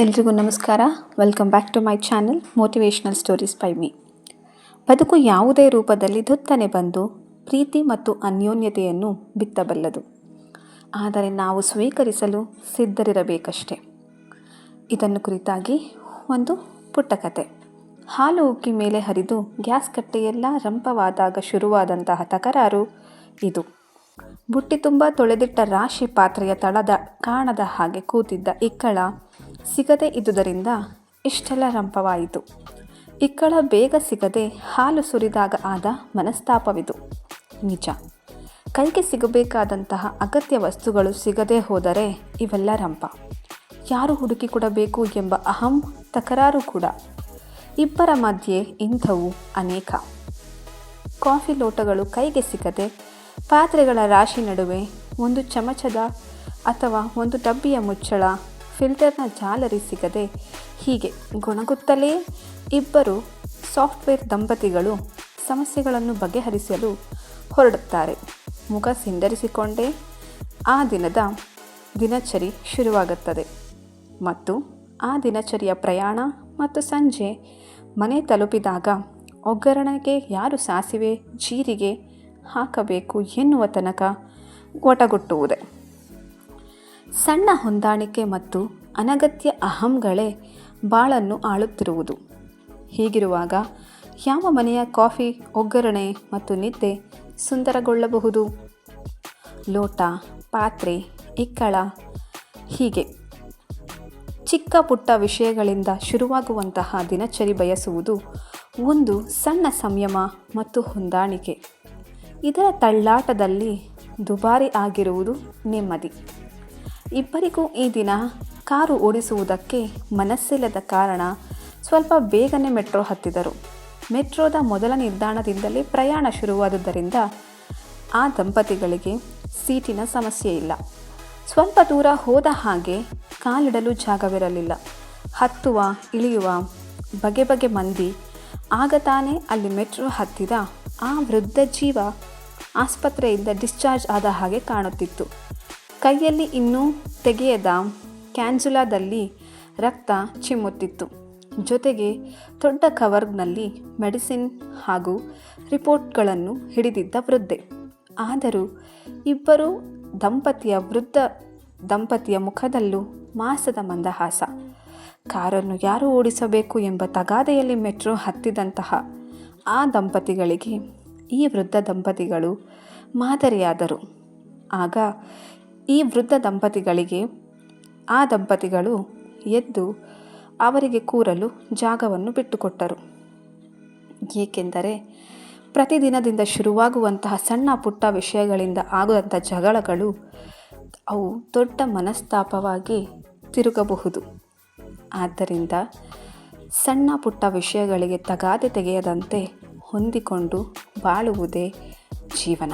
ಎಲ್ರಿಗೂ ನಮಸ್ಕಾರ. Welcome back to my channel motivational stories by me ಬದುಕು ಯಾವುದೇ ರೂಪದಲ್ಲಿ ಧುತ್ತನೆ ಬಂದು ಪ್ರೀತಿ ಮತ್ತು ಅನ್ಯೋನ್ಯತೆಯನ್ನು ಬಿತ್ತಬಲ್ಲದು. ಆದರೆ ನಾವು ಸ್ವೀಕರಿಸಲು ಸಿದ್ಧರಿರಬೇಕಷ್ಟೆ. ಇದನ್ನು ಕುರಿತಾಗಿ ಒಂದು ಪುಟ್ಟ ಕತೆ. ಹಾಲು ಉಕ್ಕಿ ಮೇಲೆ ಹರಿದು ಗ್ಯಾಸ್ ಕಟ್ಟೆಯೆಲ್ಲ ರಂಪವಾದಾಗ ಶುರುವಾದಂತಹ ತಕರಾರು ಇದು. ಬುಟ್ಟಿ ತುಂಬ ತೊಳೆದಿಟ್ಟ ರಾಶಿ ಪಾತ್ರೆಯ ತಳದ ಕಾಣದ ಹಾಗೆ ಕೂತಿದ್ದ ಇಕ್ಕಳ ಸಿಗದೆ ಇದ್ದುದರಿಂದ ಇಷ್ಟೆಲ್ಲ ರಂಪವಾಯಿತು. ಇಕ್ಕಳ ಬೇಗ ಸಿಗದೆ ಹಾಲು ಸುರಿದಾಗ ಆದ ಮನಸ್ತಾಪವಿದು. ನಿಜ. ಕೈಗೆ ಸಿಗಬೇಕಾದಂತಹ ಅಗತ್ಯ ವಸ್ತುಗಳು ಸಿಗದೆ ಹೋದರೆ ಇವೆಲ್ಲ ರಂಪ. ಯಾರು ಹುಡುಕಿ ಕೊಡಬೇಕು ಎಂಬ ಅಹಂ ತಕರಾರು ಕೂಡ. ಇಬ್ಬರ ಮಧ್ಯೆ ಇಂಥವು ಅನೇಕ. ಕಾಫಿ ಲೋಟಗಳು ಕೈಗೆ ಸಿಗದೆ ಪಾತ್ರೆಗಳ ರಾಶಿ ನಡುವೆ ಒಂದು ಚಮಚದ ಅಥವಾ ಒಂದು ಡಬ್ಬಿಯ ಮುಚ್ಚಳ ಫಿಲ್ಟರ್ನ ಜಾಲರಿ ಸಿಗದೆ ಹೀಗೆ ಗೊಣಗುತ್ತಲೇ ಇಬ್ಬರು ಸಾಫ್ಟ್ವೇರ್ ದಂಪತಿಗಳು ಸಮಸ್ಯೆಗಳನ್ನು ಬಗೆಹರಿಸಲು ಹೊರಡುತ್ತಾರೆ. ಮುಖ ಸಿಂಡರಿಸಿಕೊಂಡೇ ಆ ದಿನದ ದಿನಚರಿ ಶುರುವಾಗುತ್ತದೆ. ಮತ್ತು ಆ ದಿನಚರಿಯ ಪ್ರಯಾಣ ಮತ್ತು ಸಂಜೆ ಮನೆ ತಲುಪಿದಾಗ ಒಗ್ಗರಣೆಗೆ ಯಾರು ಸಾಸಿವೆ, ಜೀರಿಗೆ ಹಾಕಬೇಕು ಎನ್ನುವ ತನಕ ಒಟಗುಟ್ಟುವುದೇ. ಸಣ್ಣ ಹೊಂದಾಣಿಕೆ ಮತ್ತು ಅನಗತ್ಯ ಅಹಂಗಳೇ ಬಾಳನ್ನು ಆಳುತ್ತಿರುವುದು. ಹೀಗಿರುವಾಗ ಯಾವ ಮನೆಯ ಕಾಫಿ, ಒಗ್ಗರಣೆ ಮತ್ತು ನಿದ್ದೆ ಸುಂದರಗೊಳ್ಳಬಹುದು? ಲೋಟ, ಪಾತ್ರೆ, ಇಕ್ಕಳ, ಹೀಗೆ. ಚಿಕ್ಕ ಪುಟ್ಟ ವಿಷಯಗಳಿಂದ ಶುರುವಾಗುವಂತಹ ದಿನಚರಿ ಬಯಸುವುದು ಒಂದು ಸಣ್ಣ ಸಂಯಮ ಮತ್ತು ಹೊಂದಾಣಿಕೆ. ಇದರ ತಳ್ಳಾಟದಲ್ಲಿ ದುಬಾರಿ ಆಗಿರುವುದು ನೆಮ್ಮದಿ. ಇಬ್ಬರಿಗೂ ಈ ದಿನ ಕಾರು ಓಡಿಸುವುದಕ್ಕೆ ಮನಸ್ಸಿಲ್ಲದ ಕಾರಣ ಸ್ವಲ್ಪ ಬೇಗನೆ ಮೆಟ್ರೋ ಹತ್ತಿದರು. ಮೆಟ್ರೋದ ಮೊದಲ ನಿಲ್ದಾಣದಿಂದಲೇ ಪ್ರಯಾಣ ಶುರುವಾದುದರಿಂದ ಆ ದಂಪತಿಗಳಿಗೆ ಸೀಟಿನ ಸಮಸ್ಯೆ ಇಲ್ಲ. ಸ್ವಲ್ಪ ದೂರ ಹೋದ ಹಾಗೆ ಕಾಲಿಡಲು ಜಾಗವಿರಲಿಲ್ಲ. ಹತ್ತುವ, ಇಳಿಯುವ, ಬಗೆ ಬಗೆ ಮಂದಿ ಆಗ ತಾನೇ ಅಲ್ಲಿ ಮೆಟ್ರೋ ಹತ್ತಿದ ಆ ವೃದ್ಧ ಜೀವ ಆಸ್ಪತ್ರೆಯಿಂದ ಡಿಸ್ಚಾರ್ಜ್ ಆದ ಹಾಗೆ ಕಾಣುತ್ತಿತ್ತು. ಕೈಯಲ್ಲಿ ಇನ್ನೂ ತೆಗೆಯದ ಕ್ಯಾನ್ಸುಲಾದಲ್ಲಿ ರಕ್ತ ಚಿಮ್ಮುತ್ತಿತ್ತು. ಜೊತೆಗೆ ದೊಡ್ಡ ಕವರ್ನಲ್ಲಿ ಮೆಡಿಸಿನ್ ಹಾಗೂ ರಿಪೋರ್ಟ್ಗಳನ್ನು ಹಿಡಿದಿದ್ದ ವೃದ್ಧೆ. ಆದರೂ ಇಬ್ಬರು ದಂಪತಿಯ ವೃದ್ಧ ದಂಪತಿಯ ಮುಖದಲ್ಲೂ ಮಾಸದ ಮಂದಹಾಸ. ಕಾರನ್ನು ಯಾರು ಓಡಿಸಬೇಕು ಎಂಬ ತಗಾದೆಯಲ್ಲಿ ಮೆಟ್ರೋ ಹತ್ತಿದಂತಹ ಆ ದಂಪತಿಗಳಿಗೆ ಈ ವೃದ್ಧ ದಂಪತಿಗಳು ಮಾದರಿಯಾದರು. ಆಗ ಈ ವೃದ್ಧ ದಂಪತಿಗಳಿಗೆ, ಆ ದಂಪತಿಗಳು ಎದ್ದು ಅವರಿಗೆ ಕೂರಲು ಜಾಗವನ್ನು ಬಿಟ್ಟುಕೊಟ್ಟರು. ಏಕೆಂದರೆ ಪ್ರತಿದಿನದಿಂದ ಶುರುವಾಗುವಂತಹ ಸಣ್ಣ ಪುಟ್ಟ ವಿಷಯಗಳಿಂದ ಆಗುವಂಥ ಜಗಳಗಳು ಅವು ದೊಡ್ಡ ಮನಸ್ತಾಪವಾಗಿ ತಿರುಗಬಹುದು. ಆದ್ದರಿಂದ ಸಣ್ಣ ಪುಟ್ಟ ವಿಷಯಗಳಿಗೆ ತಗಾದೆ ತೆಗೆಯದಂತೆ ಹೊಂದಿಕೊಂಡು ಬಾಳುವುದೇ ಜೀವನ.